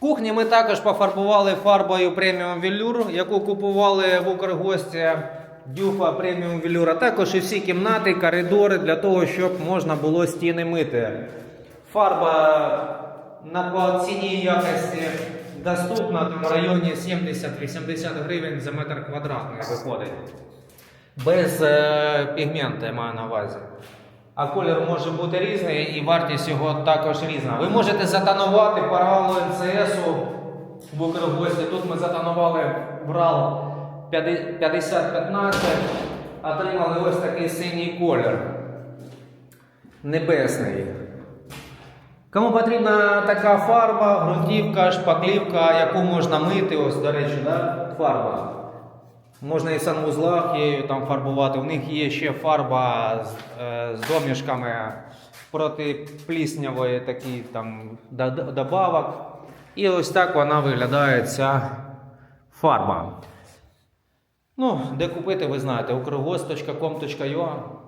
кухні ми також пофарбували фарбою преміум велюр, яку купували в Укргості. Дюфа преміум велюр, також і всі кімнати, коридори для того, щоб можна було стіни мити. Фарба на ціні якості доступна там в районі 70-80 гривень за метр квадратний виходить. Без е, пігмента я маю на увазі. А колір може бути різний і вартість його також різна. Ви можете затонувати паралу НЦСу в Укргості. Тут ми затонували брал 50-15, отримали ось такий синій колір. Небесний. Кому потрібна така фарба, ґрунтівка, шпаклівка, яку можна мити, ось, до речі, да? фарба. Можна і в санвузлах її там фарбувати. У них є ще фарба з, е, з домішками протипліснявої такі там до- до- добавок. І ось так вона виглядає ця фарба. Ну, де купити, ви знаєте, ukrgos.com.ua